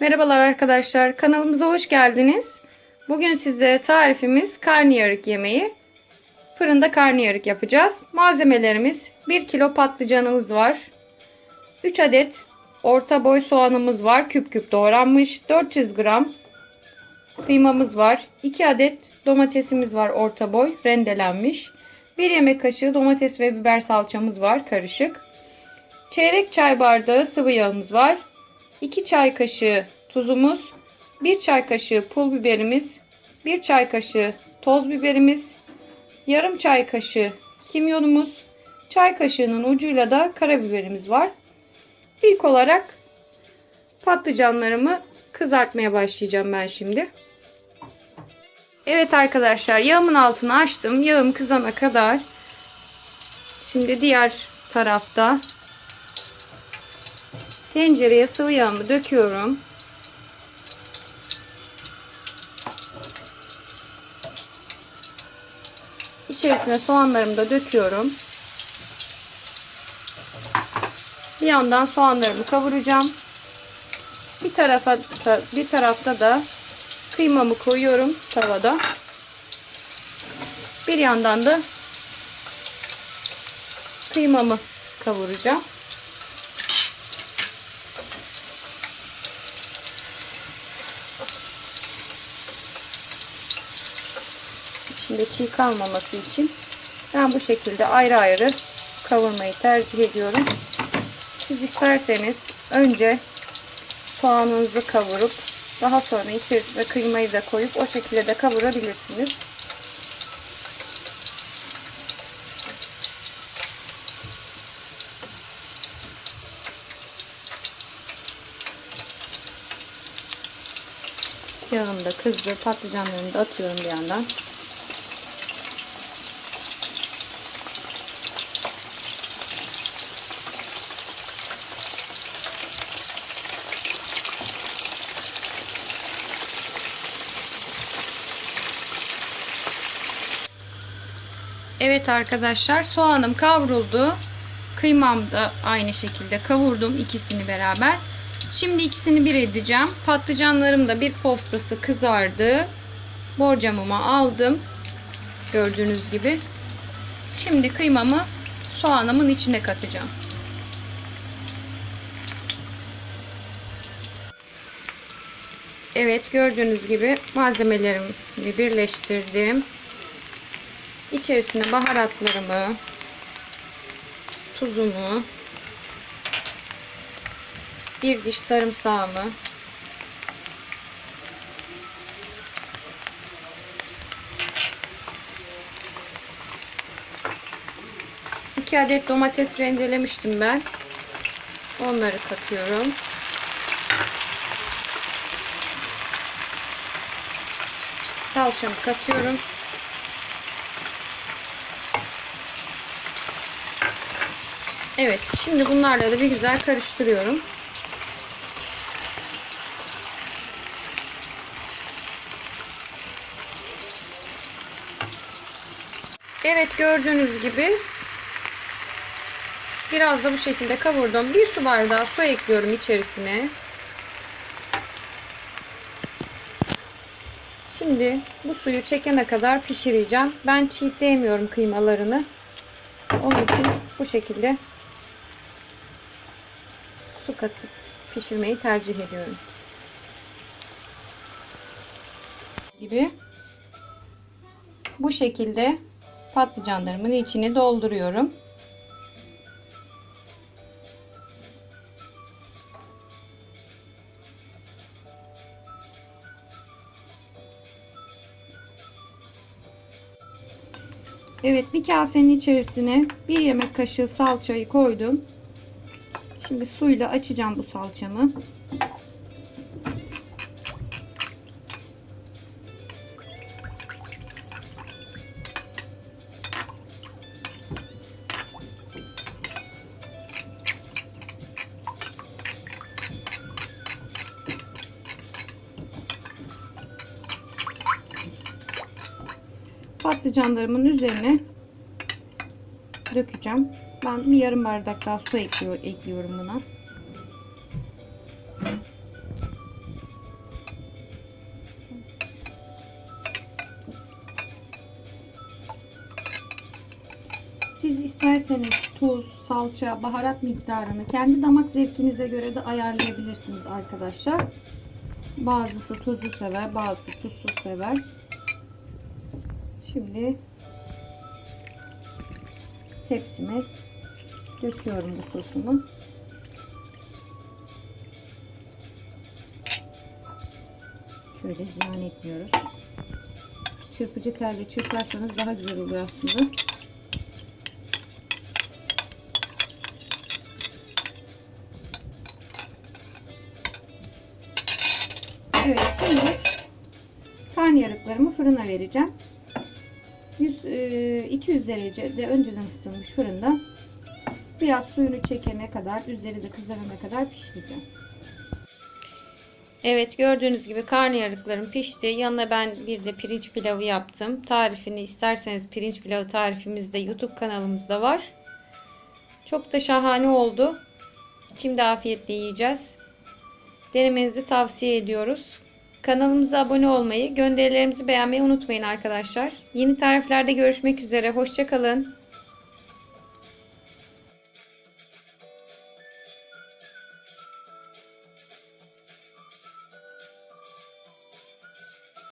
Merhabalar arkadaşlar. Kanalımıza hoş geldiniz. Bugün size tarifimiz karnıyarık yemeği. Fırında karnıyarık yapacağız. Malzemelerimiz 1 kilo patlıcanımız var. 3 adet orta boy soğanımız var. Küp küp doğranmış. 400 gram kıymamız var. 2 adet domatesimiz var orta boy rendelenmiş. 1 yemek kaşığı domates ve biber salçamız var karışık. Çeyrek çay bardağı sıvı yağımız var. 2 çay kaşığı tuzumuz, 1 çay kaşığı pul biberimiz, 1 çay kaşığı toz biberimiz, yarım çay kaşığı kimyonumuz, çay kaşığının ucuyla da karabiberimiz var. İlk olarak patlıcanlarımı kızartmaya başlayacağım ben şimdi. Evet arkadaşlar yağımın altını açtım. Yağım kızana kadar. Şimdi diğer tarafta Tencereye sıvı yağımı döküyorum. İçerisine soğanlarımı da döküyorum. Bir yandan soğanlarımı kavuracağım. Bir tarafa bir tarafta da kıymamı koyuyorum tavada. Bir yandan da kıymamı kavuracağım. İçinde çiğ kalmaması için ben bu şekilde ayrı ayrı kavurmayı tercih ediyorum. Siz isterseniz önce soğanınızı kavurup daha sonra içerisine kıymayı da koyup o şekilde de kavurabilirsiniz. Yağım da kızdı. Patlıcanlarımı da atıyorum bir yandan. Evet arkadaşlar soğanım kavruldu. Kıymam da aynı şekilde kavurdum ikisini beraber. Şimdi ikisini bir edeceğim. Patlıcanlarım da bir postası kızardı. Borcamımı aldım. Gördüğünüz gibi. Şimdi kıymamı soğanımın içine katacağım. Evet gördüğünüz gibi malzemelerimi birleştirdim. İçerisine baharatlarımı, tuzumu, bir diş sarımsağımı, iki adet domates rendelemiştim ben. Onları katıyorum. Salçamı katıyorum. Evet, şimdi bunlarla da bir güzel karıştırıyorum. Evet, gördüğünüz gibi biraz da bu şekilde kavurdum. Bir su bardağı su ekliyorum içerisine. Şimdi bu suyu çekene kadar pişireceğim. Ben çiğ sevmiyorum kıymalarını. Onun için bu şekilde su katıp pişirmeyi tercih ediyorum. Gibi bu şekilde patlıcanlarımın içini dolduruyorum. Evet bir kasenin içerisine bir yemek kaşığı salçayı koydum. Şimdi suyla açacağım bu salçamı. Patlıcanlarımın üzerine dökeceğim. Ben bir yarım bardak daha su ekliyor, ekliyorum buna. Siz isterseniz tuz, salça, baharat miktarını kendi damak zevkinize göre de ayarlayabilirsiniz arkadaşlar. Bazısı tuzlu sever, bazısı tuzsuz sever. Şimdi tepsime döküyorum bu sosumu. Şöyle ziyan etmiyoruz. Çırpıcı telle çırparsanız daha güzel oluyor aslında. Evet şimdi karnıyarıklarımı fırına vereceğim. 100, e, 200 derecede önceden ısıtılmış fırında biraz suyunu çekene kadar üzeri de kızarana kadar pişireceğim. Evet gördüğünüz gibi karnıyarıklarım pişti. Yanına ben bir de pirinç pilavı yaptım. Tarifini isterseniz pirinç pilavı tarifimiz de YouTube kanalımızda var. Çok da şahane oldu. Şimdi afiyetle yiyeceğiz. Denemenizi tavsiye ediyoruz. Kanalımıza abone olmayı, gönderilerimizi beğenmeyi unutmayın arkadaşlar. Yeni tariflerde görüşmek üzere. Hoşçakalın.